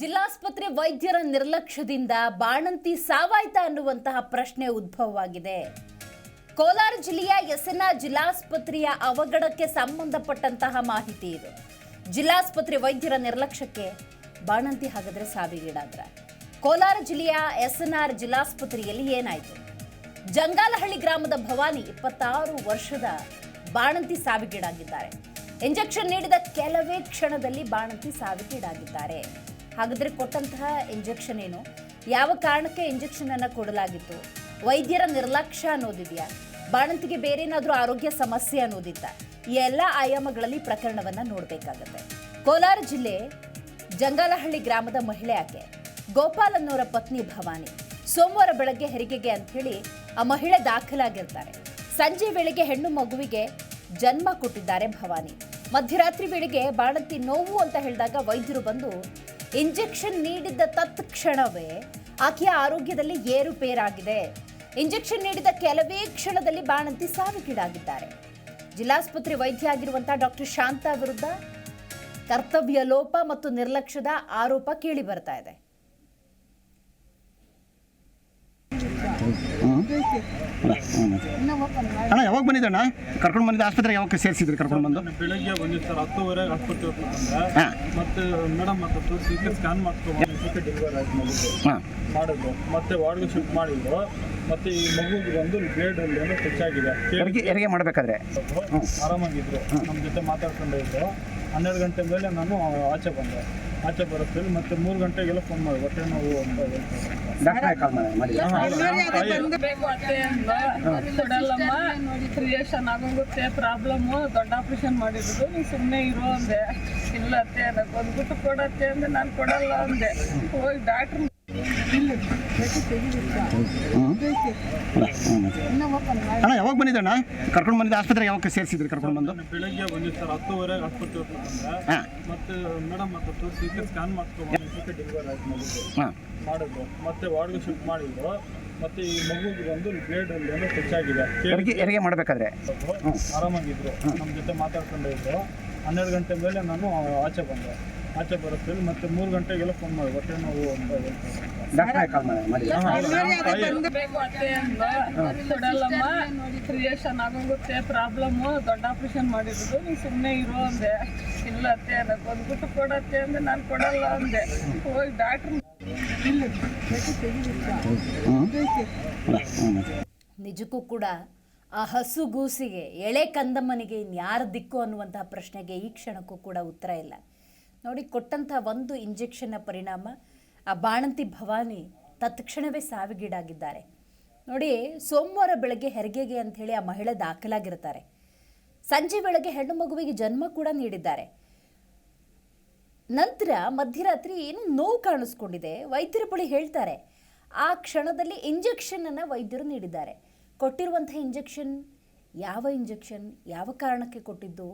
ಜಿಲ್ಲಾಸ್ಪತ್ರೆ ವೈದ್ಯರ ನಿರ್ಲಕ್ಷ್ಯದಿಂದ ಬಾಣಂತಿ ಸಾವಾಯ್ತಾ ಅನ್ನುವಂತಹ ಪ್ರಶ್ನೆ ಉದ್ಭವವಾಗಿದೆ. ಕೋಲಾರ ಜಿಲ್ಲೆಯ ಎಸ್ಎನ್ಆರ್ ಜಿಲ್ಲಾಸ್ಪತ್ರೆಯ ಅವಘಡಕ್ಕೆ ಸಂಬಂಧಪಟ್ಟಂತಹ ಮಾಹಿತಿ ಇದು. ಜಿಲ್ಲಾಸ್ಪತ್ರೆ ವೈದ್ಯರ ನಿರ್ಲಕ್ಷ್ಯಕ್ಕೆ ಬಾಣಂತಿ ಹಾಗಾದ್ರೆ ಸಾವಿಗೀಡಾದ್ರ. ಕೋಲಾರ ಜಿಲ್ಲೆಯ ಎಸ್ಎನ್ಆರ್ ಜಿಲ್ಲಾಸ್ಪತ್ರೆಯಲ್ಲಿ ಏನಾಯಿತು? ಜಂಗಾಲಹಳ್ಳಿ ಗ್ರಾಮದ ಭವಾನಿ ಇಪ್ಪತ್ತಾರು ವರ್ಷದ ಬಾಣಂತಿ ಸಾವಿಗೀಡಾಗಿದ್ದಾರೆ. ಇಂಜೆಕ್ಷನ್ ನೀಡಿದ ಕೆಲವೇ ಕ್ಷಣದಲ್ಲಿ ಬಾಣಂತಿ ಸಾವಿಗೀಡಾಗಿದ್ದಾರೆ. ಹಾಗಾದ್ರೆ ಕೊಟ್ಟಂತಹ ಇಂಜೆಕ್ಷನ್ ಏನು? ಯಾವ ಕಾರಣಕ್ಕೆ ಇಂಜೆಕ್ಷನ್ ಅನ್ನ ಕೊಡಲಾಗಿತ್ತು? ವೈದ್ಯರ ನಿರ್ಲಕ್ಷ್ಯ ಅನ್ನೋದಿದೆಯಾ? ಬಾಣಂತಿಗೆ ಬೇರೇನಾದರೂ ಆರೋಗ್ಯ ಸಮಸ್ಯೆ ಅನ್ನೋದಿತ್ತ? ಈ ಎಲ್ಲ ಆಯಾಮಗಳಲ್ಲಿ ಪ್ರಕರಣವನ್ನ ನೋಡಬೇಕಾಗತ್ತೆ. ಕೋಲಾರ ಜಿಲ್ಲೆ ಜಂಗಾಲಹಳ್ಳಿ ಗ್ರಾಮದ ಮಹಿಳೆ ಆಕೆ. ಗೋಪಾಲ್ ಅನ್ನೋರ ಪತ್ನಿ ಭವಾನಿ. ಸೋಮವಾರ ಬೆಳಗ್ಗೆ ಹೆರಿಗೆಗೆ ಅಂತ ಹೇಳಿ ಆ ಮಹಿಳೆ ದಾಖಲಾಗಿರ್ತಾರೆ. ಸಂಜೆ ವೇಳೆಗೆ ಹೆಣ್ಣು ಮಗುವಿಗೆ ಜನ್ಮ ಕೊಟ್ಟಿದ್ದಾರೆ ಭವಾನಿ. ಮಧ್ಯರಾತ್ರಿ ವೇಳೆಗೆ ಬಾಣಂತಿ ನೋವು ಅಂತ ಹೇಳಿದಾಗ ವೈದ್ಯರು ಬಂದು ಇಂಜೆಕ್ಷನ್ ನೀಡಿದ್ದ ತತ್ಕ್ಷಣವೇ ಆಕೆಯ ಆರೋಗ್ಯದಲ್ಲಿ ಏರುಪೇರಾಗಿದೆ ಇಂಜೆಕ್ಷನ್ ನೀಡಿದ ಕೆಲವೇ ಕ್ಷಣದಲ್ಲಿ ಬಾಣಂತಿ ಸಾವಿಗೀಡಾಗಿದ್ದಾರೆ. ಜಿಲ್ಲಾಸ್ಪತ್ರೆ ವೈದ್ಯ ಆಗಿರುವಂತಹ ಡಾಕ್ಟರ್ ಶಾಂತಾ ವಿರುದ್ಧ ಕರ್ತವ್ಯ ಲೋಪ ಮತ್ತು ನಿರ್ಲಕ್ಷ್ಯದ ಆರೋಪ ಕೇಳಿ ಬರ್ತಾ ಇದೆ ಅಣ್ಣ ಯಾವಾಗ ಬಂದಿದ್ದಣ್ಣ ಕರ್ಕೊಂಡು ಬಂದಿದ್ದ ಆಸ್ಪತ್ರೆಗೆ ಯಾವಾಗ ಸೇರಿಸಿದ್ರಿ ಕರ್ಕೊಂಡು ಬಂದು? ಬೆಳಗ್ಗೆ ಬಂದಿದ್ದು ಸರ್ ಹತ್ತುವರೆಗೆ ಆಸ್ಪತ್ರೆ ಬಂದೆ. ಹಾಂ. ಮತ್ತೆ ಮೇಡಮ್ ಮತ್ತೆ ಸಿ ಟಿ ಸ್ಕ್ಯಾನ್ ಮಾಡ್ಕೊಂಡು ಡೆಲಿವರಿ ಆಯ್ತು ಹಾಂ. ಮಾಡಿದ್ರು ಮತ್ತೆ ವಾರ್ಡ್ಗೆ ಶಿಫ್ಟ್ ಮಾಡಿದ್ರು ಮತ್ತೆ ಈ ಮಗುಗೆ ಬಂದು ಬ್ಲೇಡ್ ಅಲ್ಲಿ ಏನೋ ಟಚ್ ಆಗಿದೆ. ಹೆರಿಗೆ ಹೆರಿಗೆ ಮಾಡಬೇಕಾದ್ರೆ? ಆರಾಮಾಗಿದ್ರು. ನಮ್ಮ ಜೊತೆ ಮಾತಾಡ್ಕೊಂಡು ಇದ್ರು. ಹನ್ನೆರಡು ಗಂಟೆ ಮೇಲೆ ನಾನು ಆಚೆ ಬಂದೆ. ಆಚೆ ಬರೋದ್ರಲ್ಲಿ ಮತ್ತೆ ಮೂರು ಗಂಟೆಗೆಲ್ಲ ಫೋನ್ ಮಾಡಿ. ಹೊಟ್ಟೆ ನೋವು ಅಂತ ಕ್ರಿಯೇಷನ್ ಆಗೋಗುತ್ತೆ ಪ್ರಾಬ್ಲಮ್ ದೊಡ್ಡ ಆಪರೇಷನ್ ಮಾಡಿದ್ರು ನೀವು ಸುಮ್ಮನೆ ಇರೋ ಅಂದೆ. ಇಲ್ಲ ಅತ್ತೆ ಅನ್ನಕ್ಕೆ ಒಂದ್ಬಿಟ್ಟು ಕೊಡತ್ತೆ ಅಂದ್ರೆ ನಾನು ಕೊಡಲ್ಲ ಅಂದೆ. ಹೋಗಿ ಡಾಕ್ಟ್ರ್ ಅಣ್ಣ ಯಾವಾಗ ಬಂದಿದ್ದಣ್ಣ ಕರ್ಕೊಂಡು ಬಂದಿದ್ದ ಆಸ್ಪತ್ರೆಗೆ ಯಾವಾಗ ಸೇರಿಸಿದ್ರಿ ಕರ್ಕೊಂಡು ಬಂದು? ಬೆಳಗ್ಗೆ ಬಂದಿದ್ದು ಸರ್ ಹತ್ತುವರೆಗೆ ಆಸ್ಪತ್ರೆ ಮತ್ತೆ ಮೇಡಮ್ ಮತ್ತೆ ತೋರಿಸಿ ಸ್ಕ್ಯಾನ್ ಮಾಡ್ಕೊಂಡು ಮಾಡಿದ್ರು. ಮತ್ತೆ ವಾರ್ಡ್ಗೆ ಶಿಫ್ಟ್ ಮಾಡಿದ್ರು. ಮತ್ತೆ ಈ ಮಗುಗೆ ಬಂದು ಬ್ಲೇಡ್ ಅಲ್ಲಿ ಏನೋ ಟಚ್ ಆಗಿದೆ. ಹೆರಿಗೆ ಮಾಡ್ಬೇಕಾದ್ರೆ ಮಾಡಬೇಕಾದ್ರೆ? ಆರಾಮಾಗಿದ್ರು. ನಮ್ಮ ಜೊತೆ ಮಾತಾಡ್ಕೊಂಡು ಇದ್ರು. ಹನ್ನೆರಡು ಗಂಟೆ ಮೇಲೆ ನಾನು ಆಚೆ ಬಂದೆ. ಆಚೆ ಬರೋದ್ರಲ್ಲಿ ಮತ್ತೆ ಮೂರು ಗಂಟೆಗೆಲ್ಲ ಫೋನ್ ಮಾಡಿ. ಹೊಟ್ಟೆ ನೋವು ಅಂತ ಕೊಡಲ್ಲಮ್ಮ. ಕ್ರಿಯೇಷನ್ ಆಗೋಗುತ್ತೆ ಪ್ರಾಬ್ಲಮ್ ದೊಡ್ಡ ಆಪರೇಷನ್ ಮಾಡಿರೋದು. ನೀವು ಸುಮ್ಮನೆ ಇರೋ ಅಂದೆ. ಇಲ್ಲ ಅತ್ತೆ ಅನ್ನಕ್ಕೆ ಬಂದ್ಬಿಟ್ಟು ಕೊಡತ್ತೆ ಅಂದ್ರೆ ನಾನು ಕೊಡಲ್ಲ ಅಂದೆ. ಹೋಗಿ ಡಾಕ್ಟ್ರ್ ನಿಜಕ್ಕೂ ಕೂಡ ಆ ಹಸುಗೂಸಿಗೆ ಎಳೆ ಕಂದಮ್ಮನಿಗೆ ಇನ್ಯಾರ ದಿಕ್ಕು ಅನ್ನುವಂತಹ ಪ್ರಶ್ನೆಗೆ ಈ ಕ್ಷಣಕ್ಕೂ ಕೂಡ ಉತ್ತರ ಇಲ್ಲ. ನೋಡಿ, ಕೊಟ್ಟಂಥ ಒಂದು ಇಂಜೆಕ್ಷನ್ನ ಪರಿಣಾಮ ಆ ಬಾಣಂತಿ ಭವಾನಿ ತತ್ಕ್ಷಣವೇ ಸಾವಿಗೀಡಾಗಿದ್ದಾರೆ. ನೋಡಿ, ಸೋಮವಾರ ಬೆಳಗ್ಗೆ ಹೆರಿಗೆಗೆ ಅಂಥೇಳಿ ಆ ಮಹಿಳೆ ದಾಖಲಾಗಿರ್ತಾರೆ. ಸಂಜೆ ಬೆಳಗ್ಗೆ ಹೆಣ್ಣು ಮಗುವಿಗೆ ಜನ್ಮ ಕೂಡ ನೀಡಿದ್ದಾರೆ. ನಂತರ ಮಧ್ಯರಾತ್ರಿ ಏನು ನೋವು ಕಾಣಿಸ್ಕೊಂಡಿದೆ, ವೈದ್ಯರ ಬಳಿ ಹೇಳ್ತಾರೆ, ಆ ಕ್ಷಣದಲ್ಲಿ ಇಂಜೆಕ್ಷನ್ ಅನ್ನ ವೈದ್ಯರು ನೀಡಿದ್ದಾರೆ. ಕೊಟ್ಟಿರುವಂಥ ಇಂಜೆಕ್ಷನ್, ಯಾವ ಇಂಜೆಕ್ಷನ್, ಯಾವ ಕಾರಣಕ್ಕೆ ಕೊಟ್ಟಿದ್ದು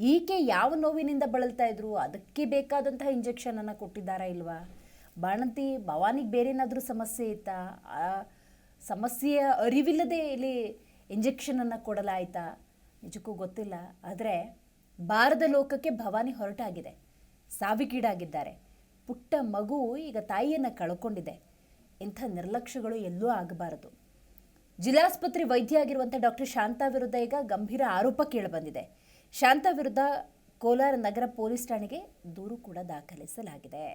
ಈಕೆ ಯಾವ ನೋವಿನಿಂದ ಬಳಲ್ತಾ ಇದ್ರು, ಅದಕ್ಕೆ ಬೇಕಾದಂತಹ ಇಂಜೆಕ್ಷನ್ ಅನ್ನ ಕೊಟ್ಟಿದ್ದಾರಾ ಇಲ್ವಾ? ಬಾಣಂತಿ, ಭವಾನಿಗೆ ಬೇರೇನಾದರೂ ಸಮಸ್ಯೆ ಇತ್ತಾ? ಆ ಸಮಸ್ಯೆಯ ಅರಿವಿಲ್ಲದೆ ಇಲ್ಲಿ ಇಂಜೆಕ್ಷನ್ ಅನ್ನ ಕೊಡಲಾಯ್ತಾ? ನಿಜಕ್ಕೂ ಗೊತ್ತಿಲ್ಲ. ಆದರೆ ಬಾರದ ಲೋಕಕ್ಕೆ ಭವಾನಿ ಹೊರಟಾಗಿದೆ. ಸಾವಿಗೀಡಾಗಿದ್ದಾರೆ. ಪುಟ್ಟ ಮಗು ಈಗ ತಾಯಿಯನ್ನು ಕಳ್ಕೊಂಡಿದೆ. ಇಂಥ ನಿರ್ಲಕ್ಷ್ಯಗಳು ಎಲ್ಲೂ ಆಗಬಾರದು. ಜಿಲ್ಲಾಸ್ಪತ್ರೆ ವೈದ್ಯ ಆಗಿರುವಂಥ ಡಾಕ್ಟರ್ ಶಾಂತಾ ವಿರುದ್ಧ ಈಗ ಗಂಭೀರ ಆರೋಪ ಕೇಳಿಬಂದಿದೆ. ಶಾಂತಾ ವಿರುದ್ಧ ಕೋಲಾರ ನಗರ ಪೊಲೀಸ್ ಠಾಣೆಗೆ ದೂರು ಕೂಡ ದಾಖಲಿಸಲಾಗಿದೆ.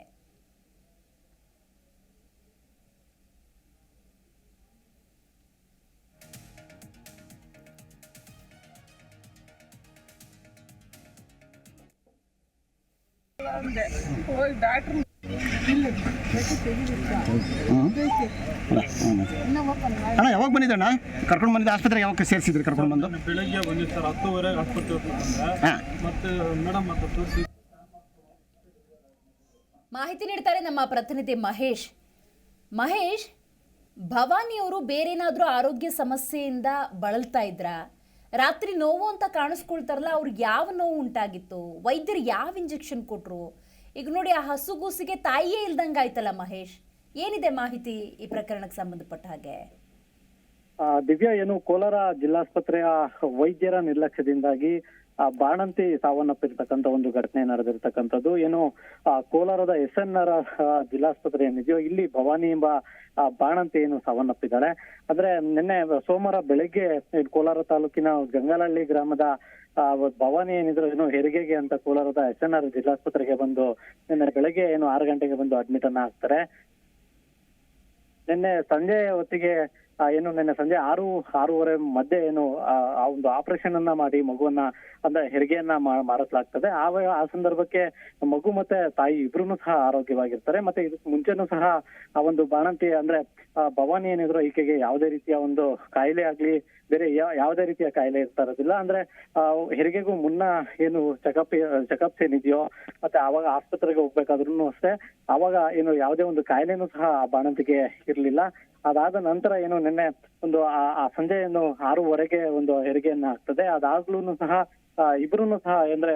ಅಣ್ಣ ಯಾವಾಗ ಬಂದಿದ್ದಣ್ಣ ಕರ್ಕೊಂಡು ಬಂದಿದ್ದೆ ಆಸ್ಪತ್ರೆಗೆ ಯಾವಾಗ ಸೇರಿಸಿದ್ರಿ ಕರ್ಕೊಂಡು ಬಂದು? ಬೆಳಗ್ಗೆ ಬಂದಿದ್ದು ಸರ್ ಹತ್ತುವರೆಗೆ ಆಸ್ಪತ್ರೆ ಮತ್ತೆ ಮೇಡಮ್ ಮತ್ತೆ ಮಾಹಿತಿ ನೀಡ್ತಾರೆ ನಮ್ಮ ಪ್ರತಿನಿಧಿ ಮಹೇಶ್. ಮಹೇಶ್ ಭವಾನಿಯವರು ಬೇರೇನಾದರೂ ಆರೋಗ್ಯ ಸಮಸ್ಯೆಯಿಂದ ಬಳಲ್ತಾ ಇದ್ರ? ರಾತ್ರಿ ನೋವು ಅಂತ ಕಾಣಿಸ್ಕೊಳ್ತಾರಲ್ಲ ಅವ್ರಿಗೆ ಯಾವ ನೋವು ಉಂಟಾಗಿತ್ತು? ವೈದ್ಯರು ಯಾವ ಇಂಜೆಕ್ಷನ್ ಕೊಟ್ರು? ಈಗ ನೋಡಿ ಆ ಹಸುಗೂಸಿಗೆ ತಾಯಿಯೇ ಇಲ್ದಂಗೆ ಆಯ್ತಲ್ಲ ಮಹೇಶ್? ಏನಿದೆ ಮಾಹಿತಿ ಈ ಪ್ರಕರಣಕ್ಕೆ ಸಂಬಂಧಪಟ್ಟ ಹಾಗೆ? ದಿವ್ಯಾ, ಏನು ಕೋಲಾರ ಜಿಲ್ಲಾಸ್ಪತ್ರೆಯ ವೈದ್ಯರ ನಿರ್ಲಕ್ಷ್ಯದಿಂದಾಗಿ, ಆ, ಬಾಣಂತಿ ಸಾವನ್ನಪ್ಪಿರ್ತಕ್ಕಂಥ ಒಂದು ಘಟನೆ ನಡೆದಿರ್ತಕ್ಕಂಥದ್ದು. ಏನು ಕೋಲಾರದ ಎಸ್ ಎನ್ ಆರ್ ಜಿಲ್ಲಾಸ್ಪತ್ರೆ ಏನಿದೆಯೋ ಇಲ್ಲಿ ಭವಾನಿ ಎಂಬ, ಆ, ಬಾಣಂತಿ ಏನು ಸಾವನ್ನಪ್ಪಿದ್ದಾರೆ. ಆದ್ರೆ, ನಿನ್ನೆ ಸೋಮವಾರ ಬೆಳಗ್ಗೆ, ಕೋಲಾರ ತಾಲೂಕಿನ ಗಂಗಾಲಹಳ್ಳಿ ಗ್ರಾಮದ ಭವಾನಿ ಏನಿದ್ರು ಏನು ಹೆರಿಗೆಗೆ ಅಂತ ಕೋಲಾರದ ಎಸ್ ಎನ್ ಆರ್ ಜಿಲ್ಲಾಸ್ಪತ್ರೆಗೆ ಬಂದು ನಿನ್ನೆ ಬೆಳಗ್ಗೆ ಏನು ಆರು ಗಂಟೆಗೆ ಬಂದು ಅಡ್ಮಿಟ್ ಅನ್ನ ಹಾಕ್ತಾರೆ. ನಿನ್ನೆ ಸಂಜೆ ಹೊತ್ತಿಗೆ ಏನು ನಿನ್ನೆ ಸಂಜೆ ಆರು, ಆರೂವರೆ ಮಧ್ಯೆ ಏನು, ಆ ಒಂದು ಆಪರೇಷನ್ ಅನ್ನ ಮಾಡಿ, ಮಗುವನ್ನ ಅಂದ್ರೆ ಹೆರಿಗೆಯನ್ನ ಮಾ- ಆ ಆ ಸಂದರ್ಭಕ್ಕೆ ಮಗು ಮತ್ತೆ ತಾಯಿ ಇಬ್ರು ಸಹ ಆರೋಗ್ಯವಾಗಿರ್ತಾರೆ. ಮತ್ತೆ ಇದಕ್ಕೆ ಮುಂಚೆನೂ ಸಹ ಆ ಒಂದು ಬಾಣಂತಿ ಅಂದ್ರೆ ಭವಾನಿ ಏನಿದ್ರು ಈಕೆಗೆ ಯಾವುದೇ ರೀತಿಯ ಒಂದು ಕಾಯಿಲೆ ಆಗ್ಲಿ, ಬೇರೆ ಯಾವುದೇ ರೀತಿಯ ಕಾಯಿಲೆ ಇರ್ತಾ ಇರೋದಿಲ್ಲ. ಅಂದ್ರೆ ಹೆರಿಗೆಗೂ ಮುನ್ನ ಏನು ಚೆಕಪ್ ಚೆಕಪ್ಸ್ ಏನಿದೆಯೋ, ಮತ್ತೆ ಆವಾಗ ಆಸ್ಪತ್ರೆಗೆ ಹೋಗ್ಬೇಕಾದ್ರೂ ಅಷ್ಟೇ ಅವಾಗ ಏನು ಯಾವುದೇ ಒಂದು ಕಾಯಿಲೆನೂ ಸಹ ಆ ಬಾಣಂತಿಗೆ ಇರ್ಲಿಲ್ಲ. ಅದಾದ ನಂತರ ಏನು ನಿನ್ನೆ ಒಂದು ಆ- ಸಂಜೆಯನ್ನು ಆರೂವರೆಗೆ ಒಂದು ಹೆರಿಗೆಯನ್ನ ಆಗ್ತದೆ. ಅದಾಗ್ಲೂ ಸಹ ಇಬ್ರು ಸಹ ಅಂದ್ರೆ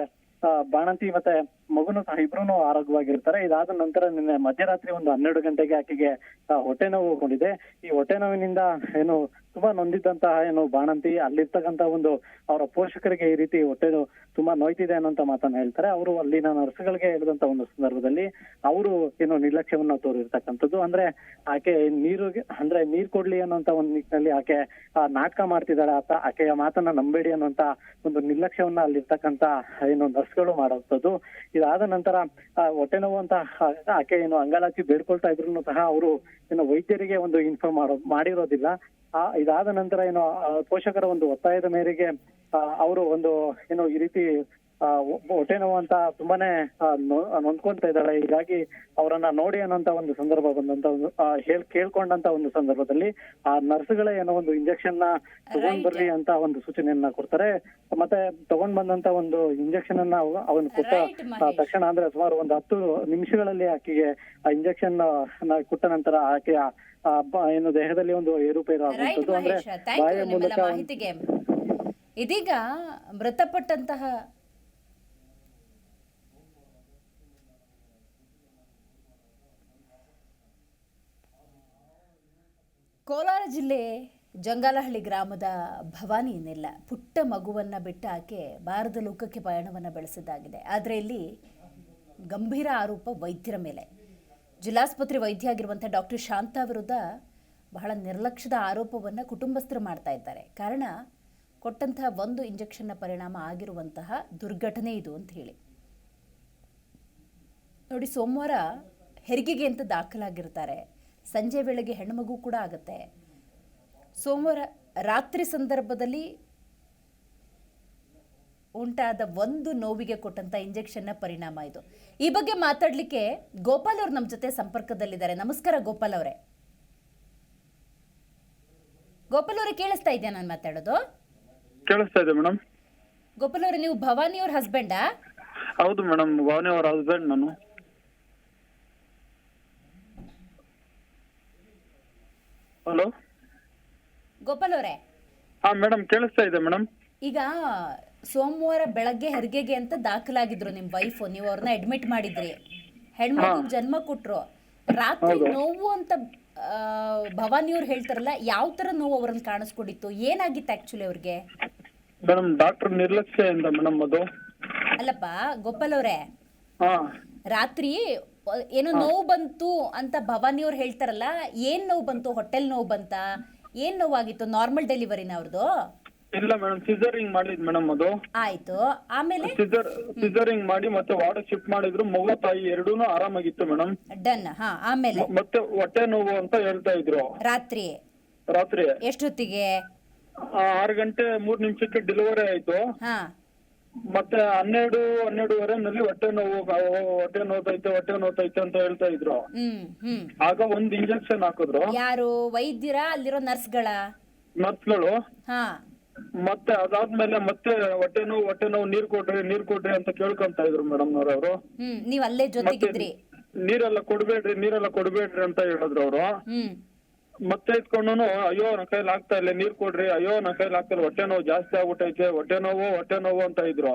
ಬಾಣಂತಿ ಮತ್ತೆ ಮಗುನು ಸಹ ಇಬ್ರು ಆರೋಗ್ಯವಾಗಿರ್ತಾರೆ. ಇದಾದ ನಂತರ ನಿನ್ನೆ ಮಧ್ಯರಾತ್ರಿ ಒಂದು ಹನ್ನೆರಡು ಗಂಟೆಗೆ ಆಕೆಗೆ ಹೊಟ್ಟೆ ನೋವು ಹೊಂದಿದೆ. ಈ ಹೊಟ್ಟೆ ನೋವಿನಿಂದ ಏನು ತುಂಬಾ ನೊಂದಿದ್ದಂತಹ ಏನು ಬಾಣಂತಿ ಅಲ್ಲಿರ್ತಕ್ಕಂತ ಒಂದು ಅವರ ಪೋಷಕರಿಗೆ ಈ ರೀತಿ ಹೊಟ್ಟೆ ತುಂಬಾ ನೋಯ್ತಿದೆ ಅನ್ನೋಂತ ಮಾತನ್ನ ಹೇಳ್ತಾರೆ. ಅವರು ಅಲ್ಲಿನ ನರ್ಸ್ಗಳಿಗೆ ಹೇಳಿದಂತ ಒಂದು ಸಂದರ್ಭದಲ್ಲಿ ಅವರು ಏನು ನಿರ್ಲಕ್ಷ್ಯವನ್ನ ತೋರಿರ್ತಕ್ಕಂಥದ್ದು. ಅಂದ್ರೆ ಆಕೆ ನೀರು ಅಂದ್ರೆ ನೀರ್ ಕೊಡ್ಲಿ ಅನ್ನೋಂತ ಒಂದು ನಿಟ್ಟಿನಲ್ಲಿ ಆಕೆ ನಾಟಕ ಮಾಡ್ತಿದ್ದಾಳೆ. ಆತ ಆಕೆಯ ಮಾತನ್ನ ನಂಬೇಡಿ ಅನ್ನೋಂತ ಒಂದು ನಿರ್ಲಕ್ಷ್ಯವನ್ನ ಅಲ್ಲಿರ್ತಕ್ಕಂತ ಏನು ನರ್ಸ್ಗಳು ಮಾಡೋಂಥದ್ದು ಇದಾದ ನಂತರ ಹೊಟ್ಟೆ ನೋವು ಅಂತ ಆಕೆ ಏನು ಅಂಗಲಾಚಿ ಬೇಡ್ಕೊಳ್ತಾ ಇದ್ರು ಸಹ ಅವರು ಏನು ವೈದ್ಯರಿಗೆ ಒಂದು ಇನ್ಫಾರ್ಮ್ ಮಾಡೋ, ಮಾಡಿರೋದಿಲ್ಲ. ಆ, ಇದಾದ ನಂತರ ಏನು ಪೋಷಕರ ಒಂದು ಒತ್ತಾಯದ ಮೇರೆಗೆ ಅವರು ಒಂದು, ಏನು ಈ ರೀತಿ ಹೊಟ್ಟೆ ನೋವು ಅಂತ ತುಂಬಾನೇ ನೊಂದ್ಕೊಂತ ಇದ್ದಾಳೆ. ಹೀಗಾಗಿ ಅವರನ್ನ ನೋಡಿ ಅನ್ನೋಂತ ಒಂದು ಸಂದರ್ಭ ಬಂದಂತ ಒಂದು ಹೇಳ್ ಕೇಳ್ಕೊಂಡಂತ ಒಂದು ಸಂದರ್ಭದಲ್ಲಿ ಆ ನರ್ಸ್ಗಳೇ ಏನೋ ಒಂದು ಇಂಜೆಕ್ಷನ್ನ ತಗೊಂಡ್ ಬರ್ರಿ ಅಂತ ಒಂದು ಸೂಚನೆಯನ್ನ ಕೊಡ್ತಾರೆ. ಮತ್ತೆ ತಗೊಂಡ್ ಬಂದಂತ ಒಂದು ಇಂಜೆಕ್ಷನ್ ಅನ್ನ ಅವ- ಅವನು ಕೊಟ್ಟ. ತಕ್ಷಣ ಅಂದ್ರೆ ಸುಮಾರು ಒಂದು ಹತ್ತು ನಿಮಿಷಗಳಲ್ಲಿ ಆಕೆಗೆ ಆ ಇಂಜೆಕ್ಷನ್ ಕೊಟ್ಟ ನಂತರ ಆಕೆಯ ಏನು ದೇಹದಲ್ಲಿ ಒಂದು ಏರುಪೇರು ಆಗುವಂತದ್ದು ಆಗುವಂಥದ್ದು. ಅಂದ್ರೆ ಬಾಯ ಮೂಲಕ ಇದೀಗ ಮೃತಪಟ್ಟಂತಹ ಕೋಲಾರ ಜಿಲ್ಲೆ ಜಂಗಾಲಹಳ್ಳಿ ಗ್ರಾಮದ ಭವಾನಿ ಏನಿಲ್ಲ ಪುಟ್ಟ ಮಗುವನ್ನ ಬಿಟ್ಟ ಆಕೆ ಭಾರತ ಲೋಕಕ್ಕೆ ಪಯಣವನ್ನು ಬೆಳೆಸಿದ್ದಾಗಿದೆ. ಆದರೆ ಇಲ್ಲಿ ಗಂಭೀರ ಆರೋಪ ವೈದ್ಯರ ಮೇಲೆ. ಜಿಲ್ಲಾಸ್ಪತ್ರೆ ವೈದ್ಯ ಆಗಿರುವಂಥ ಡಾಕ್ಟರ್ ಶಾಂತಾ ವಿರುದ್ಧ ಬಹಳ ನಿರ್ಲಕ್ಷ್ಯದ ಆರೋಪವನ್ನು ಕುಟುಂಬಸ್ಥರು ಮಾಡ್ತಾ ಇದ್ದಾರೆ. ಕಾರಣ, ಕೊಟ್ಟಂತಹ ಒಂದು ಇಂಜೆಕ್ಷನ್ನ ಪರಿಣಾಮ ಆಗಿರುವಂತಹ ದುರ್ಘಟನೆ ಇದು ಅಂತ ಹೇಳಿ. ನೋಡಿ, ಸೋಮವಾರ ಹೆರಿಗೆಗೆ ಅಂತ ದಾಖಲಾಗಿರ್ತಾರೆ. ಸಂಜೆ ವೇಳೆಗೆ ಹೆಣ್ಣುಮಗು ಕೂಡ ಆಗುತ್ತೆ. ಸೋಮವಾರ ರಾತ್ರಿ ಸಂದರ್ಭದಲ್ಲಿ ಉಂಟಾದ ಒಂದು ನೋವಿಗೆ ಕೊಟ್ಟಂತ ಇಂಜೆಕ್ಷನ್ನ ಪರಿಣಾಮ ಇದು. ಈ ಬಗ್ಗೆ ಮಾತಾಡ್ಲಿಕ್ಕೆ ಗೋಪಾಲ್ ಅವರು ನಮ್ಮ ಜೊತೆ ಸಂಪರ್ಕದಲ್ಲಿದ್ದಾರೆ. ನಮಸ್ಕಾರ ಗೋಪಾಲ್ ಅವರೇ. ಗೋಪಾಲ್ ಅವರೇ ಕೇಳಿಸ್ತಾ ಇದೆಯಾ ನಾನು ಮಾತಾಡೋದು? ಕೇಳಿಸ್ತಾ ಇದೆ ಮೇಡಮ್ ಗೋಪಾಲ್ ಅವರೇ ನೀವು ಭವಾನಿ ಅವ್ರ ಹಸ್ಬೆಂಡಾ ಹೌದು ಮೇಡಮ್ ಭವಾನಿ ಅವರ ಹಸ್ಬೆಂಡ್ ನಾನು. ಹಲೋ? ಗೋಪಾಲ್ ಅವರೇ? ಹಾ ಮೇಡಮ್ ಕೇಳಿಸ್ತಾ ಇದೆ ಮೇಡಮ್ ಈಗ ಸೋಮವಾರ ಬೆಳಗ್ಗೆ ಹೆರಿಗೆಗೆ ಅಂತ ದಾಖಲಾಗಿದ್ರು ನಿಮ್ ವೈಫ್ ನೀವು ಅವ್ರನ್ನ ಅಡ್ಮಿಟ್ ಮಾಡಿದ್ರಿ. ಹೆಣ್ಮಗು ಜನ್ಮ ಕೊಟ್ರು. ರಾತ್ರಿ ನೋವು ಅಂತ ಭವಾನಿ ಅವ್ರು ಹೇಳ್ತಾರಲ್ಲ ಯಾವ ತರ ನೋವು ಅವ್ರನ್ನ ಕಾಣಿಸ್ಕೊಂಡಿತ್ತು? ಏನಾಗಿತ್ತು ಆಕ್ಚುಲಿ ಅವ್ರಿಗೆ? ಮೇಡಮ್ ಡಾಕ್ಟರ್ ನಿರ್ಲಕ್ಷ್ಯದಿಂದ ಮೇಡಮ್ ಅದು. ಅಲ್ಲಪ್ಪ ಗೋಪಾಲ್ ಅವರೇ. ರಾತ್ರಿ ಏನೋ ನೋವು ಬಂತು ಅಂತ ಭವಾನಿ ಅವ್ರು ಹೇಳ್ತಾರಲ್ಲ ಏನ್ ನೋವು ಬಂತು? ಹೋಟೆಲ್ ನೋವು ಬಂತ? ಏನ್ ನೋವಾಗಿತ್ತು ನಾರ್ಮಲ್ ಡೆಲಿವರಿನ ಅವ್ರದ್ದು ಇಲ್ಲ ಮೇಡಮ್ ಸಿಸರಿಂಗ್ ಮಾಡಿದ್ ಮೇಡಮ್ ಅದು. ಆಯ್ತು. ಆಮೇಲೆ? ಸಿಸರ್ ಸಿಸರಿಂಗ್ ಮಾಡಿ ಮತ್ತೆ ವಾರ್ಡ್ ಶಿಫ್ಟ್ ಮಾಡಿದ್ರು ಮಗು ತಾಯಿ ಎರಡೂನು ಆರಾಮಾಗಿತ್ತು ಮೇಡಮ್ ಡನ್ ಹಾ ಆಮೇಲೆ? ಮತ್ತೆ ಹೊಟ್ಟೆ ನೋವು ಅಂತ ಹೇಳ್ತಾ ಇದ್ರು. ರಾತ್ರಿ? ರಾತ್ರಿ. ಎಷ್ಟೊತ್ತಿಗೆ? ಆ, ಆರು ಗಂಟೆ ಮೂರ್ ನಿಮಿಷಕ್ಕೆ ಡೆಲಿವರಿ ಆಯ್ತು. ಹಾ. ಮತ್ತೆ ಹನ್ನೆರಡು ಹನ್ನೆರಡುವರೆನಲ್ಲಿ ಹೊಟ್ಟೆ ನೋವು ಹೊಟ್ಟೆ ನೋತೈತೆ ಹೊಟ್ಟೆ ನೋತೈತೆ ಅಂತ ಹೇಳ್ತಾ ಇದ್ರು. ಹ್ಮ್ ಹ್ಮ್. ಆಗ ಒಂದ್ ಇಂಜೆಕ್ಷನ್ ಹಾಕಿದ್ರು. ಯಾರು? ವೈದ್ಯರ? ಅಲ್ಲಿರೋ ನರ್ಸ್ಗಳ? ನರ್ಸ್ಗಳು. ಹಾ. ಮತ್ತೆ ಅದಾದ್ಮೇಲೆ ಮತ್ತೆ ಹೊಟ್ಟೆ ನೋವು ಹೊಟ್ಟೆ ನೋವು ನೀರ್ ಕೊಡ್ರಿ ನೀರ್ ಕೊಡ್ರಿ ಅಂತ ಕೇಳ್ಕೊಂತ ಇದ್ರು ಮೇಡಮ್ ಅವ್ರು ಹ್ಮ್ ನೀವ್ ಅಲ್ಲೇ ಜೊತೆಗಿದ್ರಿ. ನೀರೆಲ್ಲ ಕೊಡ್ಬೇಡ್ರಿ ನೀರೆಲ್ಲ ಕೊಡ್ಬೇಡ್ರಿ ಅಂತ ಹೇಳಿದ್ರು ಅವರು. ಹ್ಮ್. ಮತ್ತೆ ಇಟ್ಕೊಂಡು ಅಯ್ಯೋ ನನ್ನ ಕೈಲಿ ಆಗ್ತಾ ಇಲ್ಲ, ನೀರ್ ಕೊಡ್ರಿ, ಅಯ್ಯೋ ನನ್ನ ಕೈಲಿ ಆಗ್ತಾ ಇಲ್ಲ, ಹೊಟ್ಟೆ ನೋವು ಜಾಸ್ತಿ ಆಗ್ಬಿಟ್ಟೈತೆ, ಹೊಟ್ಟೆ ನೋವು ಹೊಟ್ಟೆ ನೋವು ಅಂತ ಇದ್ರು.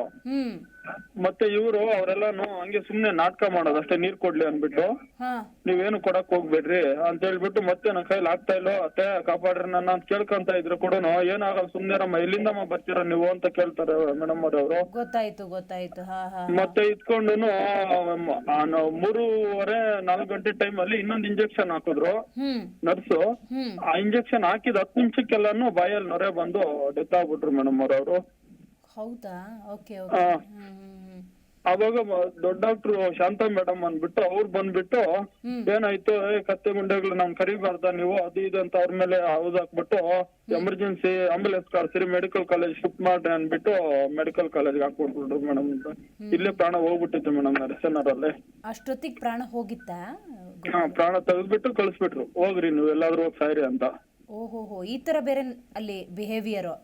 ಮತ್ತೆ ಇವರು ಅವರೆಲ್ಲಾನು ಹಂಗೆ ಸುಮ್ನೆ ನಾಟಕ ಮಾಡೋದು ಅಷ್ಟೇ ನೀರ್ ಕೊಡ್ಲಿ ಅನ್ಬಿಟ್ಟು ಹಾ. ನೀವೇನು ಕೊಡಕ್ ಹೋಗ್ಬೇಡ್ರಿ ಅಂತ ಹೇಳ್ಬಿಟ್ಟು ಮತ್ತೆ ನನ್ನ ಕೈಲಿ ಆಗ್ತಾ ಇಲ್ಲೋ ಅತ್ತೆ ಕಾಪಾಡ್ರಿ ನನ್ನ ಅಂತ ಕೇಳ್ಕೊಂತ ಇದ್ರು ಕೂಡ ಏನಾಗಲ್ಲ ಸುಮ್ನೆರಮ್ಮ ಎಲ್ಲಿಂದಮ್ಮ ಬರ್ತೀರಾ ನೀವು ಅಂತ ಕೇಳ್ತಾರೆ ಮೇಡಮ್ ಅವ್ರವ್ರು ಗೊತ್ತಾಯ್ತು ಗೊತ್ತಾಯ್ತು. ಹಾ ಹಾ ಮತ್ತೆ ಇದ್ಕೊಂಡು ಮೂರುವರೆ ನಾಲ್ಕು ಗಂಟೆ ಟೈಮ್ ಅಲ್ಲಿ ಇನ್ನೊಂದು ಇಂಜೆಕ್ಷನ್ ಹಾಕಿದ್ರು. ಹ್ಮ್. Nurse hmm. ಆ ಇಂಜೆಕ್ಷನ್ ಹಾಕಿದ ಹತ್ತು ನಿಮಿಷಕ್ಕೆಲ್ಲಾನು ಬಾಯಲ್ಲಿ ನೊರೆ ಬಂದು ಡೆತ್ ಆಗ್ಬಿಟ್ರು ಮೇಡಮ್ ಅವ್ರವ್ರು ಹೌದಾ? ಓಕೆ ಓಕೆ ಹಾ. ಹ್ಮ್ ಹ್ಮ್ ಹ್ಮ್. ಅವಾಗ ಮ- ದೊಡ್ಡ ಡಾಕ್ಟ್ರು ಶಾಂತ ಮೇಡಮ್ ಅಂದ್ಬಿಟ್ಟು ಅವ್ರು ಬಂದ್ಬಿಟ್ಟು ಹ್ಮ್. ಏನಾಯ್ತು ಏ ಕತ್ತೆ ಮುಂಡೆಗಳು ನಮ್ ಕರಿಬಾರ್ದ ನೀವು ಅದು ಇದು ಅಂತ ಅವ್ರ ಮೇಲೆ ಹೌದ್ ಹಾಕ್ಬಿಟ್ಟು ಎಮರ್ಜೆನ್ಸಿ ಆಂಬುಲೆನ್ಸ್ ಕಳ್ಸಿರಿ ಮೆಡಿಕಲ್ ಕಾಲೇಜ್ ಶಿಫ್ಟ್ ಮಾಡ್ರಿ ಅಂದ್ಬಿಟ್ಟು ಮೆಡಿಕಲ್ ಕಾಲೇಜ್ ಹಾಕ್ಬಿಟ್ಬಿಟ್ರು ಮೇಡಮ್ ಇಲ್ಲೇ ಪ್ರಾಣ ಹೋಗ್ಬಿಟ್ಟಿತ್ತು ಮೇಡಮ್ ನರಸನರಲ್ಲಿ ಅಷ್ಟೊತ್ತಿಗೆ ಪ್ರಾಣ ಹೋಗಿತ್ತಾ? ಹಾ ಪ್ರಾಣ ತೆಗೆದ್ಬಿಟ್ಟು ಕಳಿಸ್ಬಿಟ್ರು. ಹೋಗ್ರಿ ನೀವು ಎಲ್ಲಾದ್ರೂ ಹೋಗಿ ಸಾಯ್ರಿ ಅಂತ. ಓಹೋಹೋ ಈ ತರ ಬೇರೆ ಅಲ್ಲಿ ಬಿಹೇವಿಯರು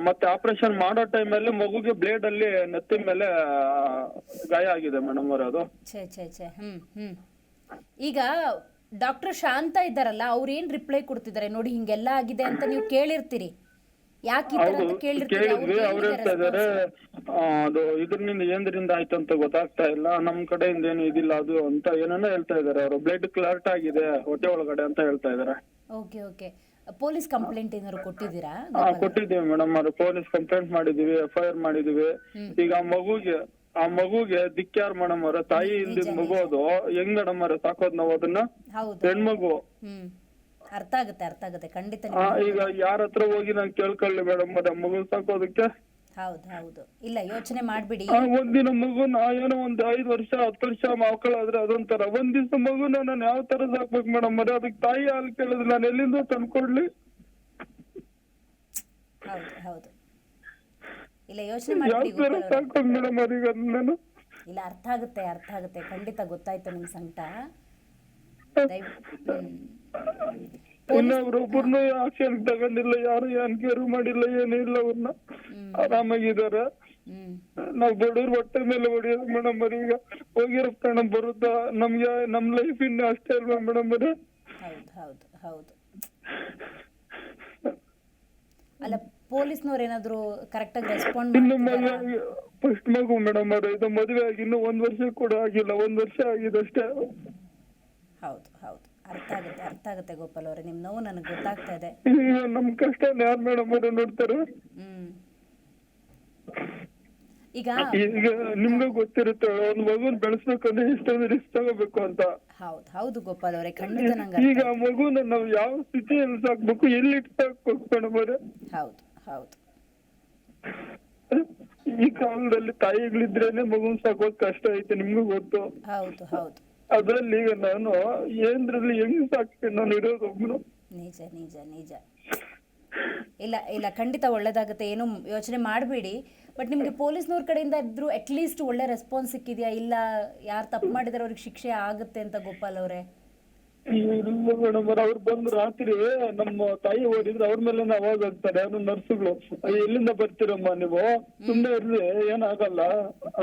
ಮತ್ತೆ ಆಪರೇಷನ್ ಮಾಡೋ ಟೈಮ್ ಅಲ್ಲಿ ಮಗುಗೆ ಬ್ಲೇಡ್ ಅಲ್ಲಿ ನೆತ್ತಿ ಮೇಲೆ ಗಾಯ ಆಗಿದೆ ಮೇಡಮ್ ಅವರ ಅದು. ಛೇ ಛೇ ಛೇ ಹ್ಮ್ ಹ್ಮ್. ಈಗ ಡಾಕ್ಟರ್ ಶಾಂತ ಇದ್ದಾರಲ್ಲ ಅವ್ರು ಏನ್ ರಿಪ್ಲೈ ಕೊಡ್ತಿದ್ದಾರೆ ನೋಡಿ ಹಿಂಗೆಲ್ಲ ಆಗಿದೆ ಅಂತ ನೀವು ಕೇಳಿರ್ತೀರಿ. ಯಾಕೆ ಈ ತರ ಅಂತ ಕೇಳಿರ್ತೀರಿ? ಕೇಳಿದ್ವಿ ಅವ್ರು ಹೇಳ್ತಾ ಏನಿದೆ ಇದಾರೆ ಅದು ಇದ್ರಿಂದ ಏನ್ದ್ರಿಂದ ಆಯ್ತು ಅಂತ ಗೊತ್ತಾಗ್ತಾ ಇಲ್ಲ. ನಮ್ ಕಡೆಯಿಂದ ಏನು ಇದಿಲ್ಲ ಅದು ಅಂತ ಏನೇನೋ ಹೇಳ್ತಾ ಇದಾರೆ. ಅವರು ಬ್ಲಡ್ ಕ್ಲಾರ್ಟ್ ಆಗಿದೆ ಹೊಟ್ಟೆ ಒಳಗಡೆ ಅಂತ ಹೇಳ್ತಾ ಇದಾರೆ. Okay okay. ಪೊಲೀಸ್ ಕಂಪ್ಲೇಂಟ್ ಏನಾದ್ರು ಕೊಟ್ಟಿದ್ದೀರಾ ಹಾ ಕೊಟ್ಟಿದ್ದೀವಿ ಮೇಡಮ್. ಅವ್ರು ಪೊಲೀಸ್ ಕಂಪ್ಲೇಂಟ್ ಮಾಡಿದೀವಿ ಎಫ್ ಐ ಆರ್ ಮಾಡಿದೀವಿ ಈಗ ಆ ಮಗುಗೆ ಆ ಮಗುಗೆ ದಿಕ್ಕ್ಯಾರ್ ಮೇಡಮ್ ಅವರ ತಾಯಿ ಇಲ್ದಿದ್ ಮಗು ಅದು. ಹೆಂಗ್ ಮೇಡಮ್ ಅವ್ರೆ ಸಾಕೋದ್ ನಾವು ಅದನ್ನ? ಹೌದು. ಹೆಣ್ಮಗು. ಹ್ಮ್. ಅರ್ಥ ಆಗುತ್ತೆ ಅರ್ಥ ಆಗುತ್ತೆ. ಖಂಡಿತ ಆ, ಈಗ ಯಾರ ಹತ್ರ ಹೋಗಿ ನಾನ್ ಕೇಳ್ಕೊಳ್ಳಿ ಮೇಡಮ್ ಅವ್ರೆ ಮಗು ಸಾಕೋದಕ್ಕೆ. ಹೌದು ಹೌದು. ಇಲ್ಲ ಯೋಚನೆ ಮಾಡ್ಬಿಡಿ. ಆ ಒಂದಿನ ಮಗುನ ಏನೋ ಒಂದ್ ಐದ್ ವರ್ಷ ಹತ್ತು ವರ್ಷ ಮಕ್ಕಳಾದ್ರೆ ಅದೊಂಥರ. ಒಂದ್ ದಿವ್ಸ ಮಗುನ ನಾನು ಯಾವ ತರ ಸಾಕ್ಬೇಕು ಮೇಡಮ್? ಅರೆ ಅದಕ್ಕೆ ತಾಯಿ ಹಾಲು ಕೇಳಿದ್ರೆ ನಾನು ಎಲ್ಲಿಂದ ತಂದ್ಕೊಡ್ಲಿ? ಹೌದು ಹೌದು. ಇಲ್ಲ ಯೋಚನೆ ಯಾವ ಮಾಡ್ಬಿಡಿ ತರ ಗೋಪಾಲ್ ಅವ್ರೆ. ಸಾಕೋದ್ ಮೇಡಮ್ ಅವ್ರಿಗೆ ನಾನು ಇಲ್ಲ ಅರ್ಥ ಆಗುತ್ತೆ ಅರ್ಥ ಆಗುತ್ತೆ. ಖಂಡಿತ ಗೊತ್ತಾಯ್ತು ನಿಮ್ ಸಂಕಟ. ದಯವ್- ಹ್ಮ್. ಇನ್ನೊಬ್ರೊಬ್ಬರನ್ನು ಆಕ್ಷನ್ ತಗೊಂಡಿಲ್ಲ ಯಾರು ಎನ್ಕ್ವೈರಿ ಮಾಡಿಲ್ಲ ಏನೂ ಇಲ್ಲ ಅವ್ರನ್ನ ಆರಾಮಾಗಿದಾರ ನಾವು ಬಡವ್ರ ಹೊಟ್ಟೆ ಮೇಲೆ ಹೊಡಿಯೋದು ಮೇಡಮ್ ಅವ್ರ ಈಗ ಹೋಗಿರೋ ಕಣ ಬರುತ್ತಾ? ನಮ್ಗೆ ನಮ್ ಲೈಫ್ ಇನ್ನು ಅಷ್ಟೇ ಅಲ್ವಾ ಮೇಡಮ್ ಅವ್ರೆ? ಹೌದು ಹೌದು ಅಲ್ಲ ಪೊಲೀಸ್ನವ್ರು ಏನಾದ್ರು ಕರೆಕ್ಟಾಗಿ ರೆಸ್ಪಾಂಡ್ ಇನ್ನು ಮದುವೆ ಫಸ್ಟ್ ಮಗು ಮೇಡಮ್ ಅವ್ರೆ ಇದು ಮದುವೆ ಆಗಿ ಇನ್ನು ಒಂದ್ ವರ್ಷ ಕೂಡ ಆಗಿಲ್ಲ ಒಂದ್ ವರ್ಷ ಆಗಿದೆ ಅಷ್ಟೇ. ಹೌದು ಹೌದು. ಅರ್ಥ ಆಗುತ್ತೆ ಅರ್ಥ ಆಗುತ್ತೆ ಗೋಪಾಲ್ ಅವರೇ ನಿಮ್ಮ ನೋವು ನನಗೆ ಗೊತ್ತಾಗ್ತಾ ಇದೆ. ಈಗ ನಮ್ ಕಷ್ಟ ಯಾರ್ ಮೇಡಮ್ ಅವರು ನೋಡ್ತಾರೆ. ಹ್ಮ್. ಈಗ ಈಗ ನಿಮ್ಗೆ ಗೊತ್ತಿರುತ್ತೆ ಒಂದ್ ಮಗುನ್ ಬೆಳೆಸ್ಬೇಕಂದ್ರೆ ಇಷ್ಟೊಂದು ರಿಸ್ಕ್ ತಗೋಬೇಕು ಅಂತ. ಹೌದು ಹೌದು ಗೋಪಾಲ್ ಅವರೇ ಖಂಡಿತ ನಂಗೆ ಈಗ ಆ ಮಗುನ ನಾವ್ ಯಾವ ಸ್ಥಿತಿಯಲ್ಲಿ ಸಾಕ್ಬೇಕು ಎಲ್ಲಿ ಸಾಕ್ಬೇಕು ಮೇಡಮ್ ಅವ್ರೆ? ಹೌದು ಹೌದು. ಈ ಕಾಲದಲ್ಲಿ ತಾಯಿಗಳಿದ್ರೇನೆ ಮಗುನ್ ಸಾಕೋದ್ ಕಷ್ಟ ಐತೆ ನಿಮ್ಗೂ ಗೊತ್ತು. ಹೌದು ಹೌದು. ಅದ್ರಲ್ಲಿ ಈಗ ನಾನು ಏನ್ರಲ್ಲಿ ಹೆಂಗ್ ಸಾಕ್ತೀನಿ ನಾನು ಇರೋದು ಒಬ್ನು. ನಿಜ ನಿಜ ನಿಜ. ಇಲ್ಲ ಇಲ್ಲ ಖಂಡಿತ ಒಳ್ಳೇದಾಗುತ್ತೆ. ಏನು ಯೋಚನೆ ಮಾಡಬೇಡಿ. ಬಟ್ ನಿಮಗೆ ಪೊಲೀಸ್ನವ್ರ ಕಡೆಯಿಂದ ಇದ್ರು ಅಟ್ಲೀಸ್ಟ್ ಒಳ್ಳೆ ರೆಸ್ಪಾನ್ಸ್ ಸಿಕ್ಕಿದ್ಯಾ? ಇಲ್ಲ ಯಾರು ತಪ್ಪು ಮಾಡಿದ್ರೆ ಅವ್ರಿಗೆ ಶಿಕ್ಷೆ ಆಗುತ್ತೆ ಅಂತ ಗೋಪಾಲ್ ಅವರೇ? ಇಲ್ಲ ಮೇಡಮ್ ಅವ್ರು ಬಂದು ರಾತ್ರಿ ನಮ್ಮ ತಾಯಿ ಓದಿದ್ರೆ ಅವ್ರ ಮೇಲೆ ಅವಾಗ ಆಗ್ತಾರೆ ಅವ್ರು ನರ್ಸುಗಳು. ಎಲ್ಲಿಂದ ಬರ್ತೀರಮ್ಮ ನೀವು? ತುಂಬಾ ಇರ್ಲಿ ಏನಾಗಲ್ಲ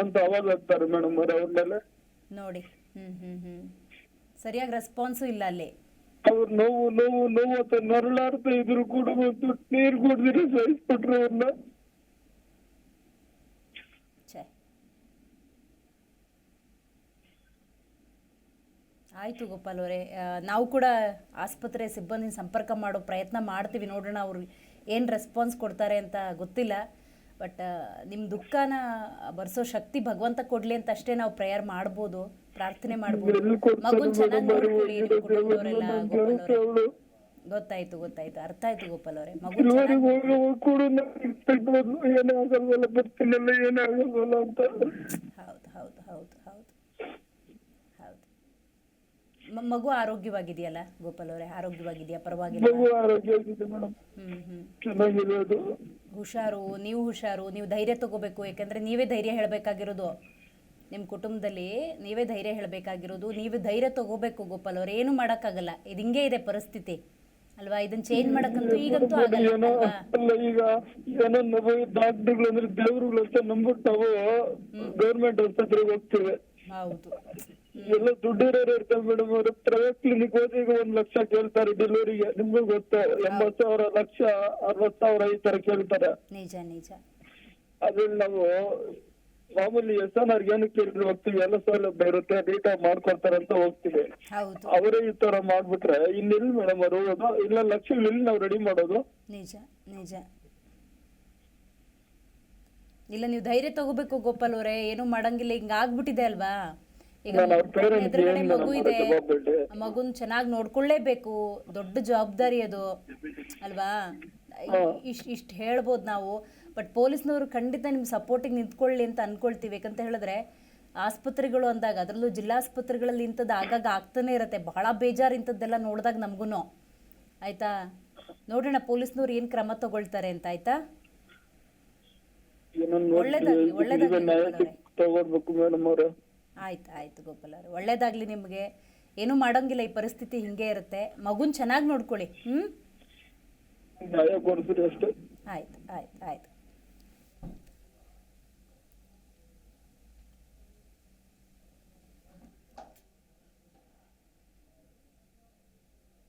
ಅಂತ ಅವಾಗ ಆಗ್ತಾರೆ ಮೇಡಮ್ ಅವ್ರ ಅವ್ರ ಮೇಲೆ. ನೋಡಿ ಹ್ಮ್ ಹ್ಮ್ ಹ್ಮ್. ಸರಿಯಾಗಿ ರೆಸ್ಪಾನ್ಸು ಇಲ್ಲ ಅಲ್ಲಿ. ಅವ್ರ ನೋವು ನೋವು ನೋವು ಅಂತ ನರಳಾಡ್ತಾ ಇದ್ರು ಕೂಡ ಬಂತು. ನೀರ್ ಕುಡ್ದಿರ ಸಹಿಸ್ಬಿಟ್ರು ಅವ್ರನ್ನ. ಛೇ. ಆಯಿತು ಗೋಪಾಲ್ ಅವರೇ ನಾವು ಕೂಡ ಆಸ್ಪತ್ರೆ ಸಿಬ್ಬಂದಿ ಸಂಪರ್ಕ ಮಾಡೋ ಪ್ರಯತ್ನ ಮಾಡ್ತೀವಿ ನೋಡೋಣ ಅವ್ರು ಏನು ರೆಸ್ಪಾನ್ಸ್ ಕೊಡ್ತಾರೆ ಅಂತ ಗೊತ್ತಿಲ್ಲ. ಬಟ್ ನಿಮ್ಮ ದುಃಖನ ಬರ್ಸೋ ಶಕ್ತಿ ಭಗವಂತ ಕೊಡ್ಲಿ ಅಂತ ಅಷ್ಟೇ ನಾವು ಪ್ರೇಯರ್ ಮಾಡ್ಬೋದು. ಪ್ರಾರ್ಥನೆ ಮಾಡ್ಬೋದು. ಮಗುನ್ ಚೆನ್ನಾಗಿ ನೋಡ್ಕೊಳ್ಳಿ ಕುಟುಂಬದವರೆಲ್ಲ ಗೋಪಾಲ್ ಗೊತ್ತಾಯ್ತು ಗೊತ್ತಾಯ್ತು. ಅರ್ಥ ಆಯ್ತು ಗೋಪಾಲ್ ಅವರೇ. ಮಗು ಹೌದು ಹೌದು ಹೌದು ಹೌದು. ಮಗು ಆರೋಗ್ಯವಾಗಿದೆಯಲ್ಲ ಗೋಪಾಲ್ ಅವರೇ? ಆರೋಗ್ಯವಾಗಿದೆಯಾ? ಪರವಾಗಿಲ್ಲ ಹುಷಾರು ನೀವು ಹುಷಾರು ನೀವು ಧೈರ್ಯ ತಗೋಬೇಕು ಯಾಕಂದ್ರೆ ನೀವೇ ಧೈರ್ಯ ಹೇಳಬೇಕಾಗಿರೋದು. ನಿಮ್ಮ ಕುಟುಂಬದಲ್ಲಿ ನೀವೇ ಧೈರ್ಯ ಹೇಳಬೇಕಾಗಿರೋದು ನೀವು ಧೈರ್ಯ ತಗೋಬೇಕು ಗೋಪಾಲ್ ಅವ್ರು ಏನು ಮಾಡೋಕ್ಕಾಗಲ್ಲ ಇದು ಹಿಂಗೆ ಇದೆ ಪರಿಸ್ಥಿತಿ ಅಲ್ವಾ? ಇದನ್ನ ಚೇಂಜ್ ಮಾಡಕ್ಕಂತೂ ಈಗಂತೂ ಆಗಲ್ಲ ಏನೋ ಅಲ್ವಾ? ಅಲ್ಲ ಈಗ ಏನೋ ನಾವು ಡಾಕ್ಟರ್ಗಳು ಅಂದ್ರೆ ದೇವ್ರುಗಳು ಅಂತ ನಂಬಿಟ್ಟು ನಾವು ಗೌರ್ಮೆಂಟ್ ಆಸ್ಪತ್ರೆಗೆ ಹೋಗ್ತೇವೆ. ಹೌದು. ಎಲ್ಲ ದುಡ್ಡು ಇರೋರು ಇರ್ತಾರೆ ಮೇಡಮ್ ಅವ್ರು ಪ್ರೈವೇಟ್ ಕ್ಲಿನಿಕ್ ಹೋದ್ರೆ ಈಗ ಒಂದ್ ಲಕ್ಷ ಕೇಳ್ತಾರೆ ಡೆಲಿವರಿಗೆ ನಿಮ್ಗೂ ಗೊತ್ತು ಎಂಬತ್ ಸಾವಿರ ಲಕ್ಷ ಅರವತ್ ಸಾವಿರ ಈ ತರ ಕೇಳ್ತಾರೆ. ನಿಜ ನಿಜ. ಅದ್ರಲ್ಲಿ ನಾವು ಮಾಮೂಲಿ ಎಸ್ ಎನ್ ಆರ್ ಏನಕ್ಕೆ ಕೇಳಿದ್ರೆ ಹೋಗ್ತೀವಿ ಎಲ್ಲ ಸೌಲಭ್ಯ ಇರುತ್ತೆ ನೀಟಾಗಿ ಮಾಡ್ಕೊಡ್ತಾರೆ ಅಂತ ಹೋಗ್ತೀವಿ. ಹೌದು. ಅವರೇ ಈ ತರ ಮಾಡ್ಬಿಟ್ರೆ ಇನ್ನಿಲ್ ಮೇಡಮ್ ಅವ್ರು ಹೋಗೋದು? ಇಲ್ಲ ಲಕ್ಷ ಎಲ್ಲಿ ನಾವು ರೆಡಿ ಮಾಡೋದು? ನಿಜ ನಿಜ. ಇಲ್ಲ ನೀವು ಧೈರ್ಯ ತಗೋಬೇಕು ಗೋಪಾಲ್ ಅವರೇ ಏನು ಮಾಡಂಗಿಲ್ಲ ಹಿಂಗ ಆಗ್ಬಿಟ್ಟಿದೆ ಅಲ್ವಾ? ಈಗ ನಾನು ಅವ್ರ parents ಗೆ ಎದುರುಗಡೆ ಏನ್ ಮಗು ಇದೆ. ಜವಾಬ್ದಾರಿ? ಆ ಮಗುನ್ ಚೆನ್ನಾಗಿ ನೋಡ್ಕೊಳ್ಳೇಬೇಕು ದೊಡ್ಡ ಜವಾಬ್ದಾರಿ ಅದು. ಅಲ್ವಾ? ಇಷ್ಟ ಇಷ್ಟ್ ಹೇಳ್ಬೋದು ನಾವು. ಬಟ್ ಪೊಲೀಸ್ನವರು ಖಂಡಿತ ನಿಮ್ಮ ಸಪೋರ್ಟಿಗೆ ನಿಂತ್ಕೊಳ್ಳಿ ಅಂತ ಅನ್ಕೊಳ್ತೀವಿ. ಯಾಕಂತ ಹೇಳಿದ್ರೆ ಆಸ್ಪತ್ರೆಗಳು ಅಂದಾಗ ಅದರಲ್ಲೂ ಜಿಲ್ಲಾಸ್ಪತ್ರೆಗಳಲ್ಲಿ ಇಂಥದ್ದು ಆಗಾಗ ಆಗ್ತಾನೆ ಇರುತ್ತೆ. ಬಹಳ ಬೇಜಾರು ಇಂಥದ್ದೆಲ್ಲ ನೋಡಿದಾಗ ನಮಗೂ ಆಯ್ತಾ? ನೋಡೋಣ ಪೊಲೀಸ್ನವ್ರು ಏನು ಕ್ರಮ ತಗೊಳ್ತಾರೆ ಅಂತ ಆಯ್ತಾ? ಒಳ್ಳೇದಾಗ್ಲಿ, ಒಳ್ಳೇದಾಗ್ಲಿ ಆಯ್ತು ಆಯ್ತು ಗೋಪಾಲ್ ಅವ್ರೆ. ಒಳ್ಳೇದಾಗ್ಲಿ ನಿಮಗೆ. ಏನೂ ಮಾಡಂಗಿಲ್ಲ ಈ ಪರಿಸ್ಥಿತಿ ಹಿಂಗೆ ಇರುತ್ತೆ. ಮಗುನ್ ಚೆನ್ನಾಗಿ ನೋಡ್ಕೊಳ್ಳಿ ಹ್ಮ್? ಆಯ್ತು ಆಯ್ತು ಆಯ್ತು.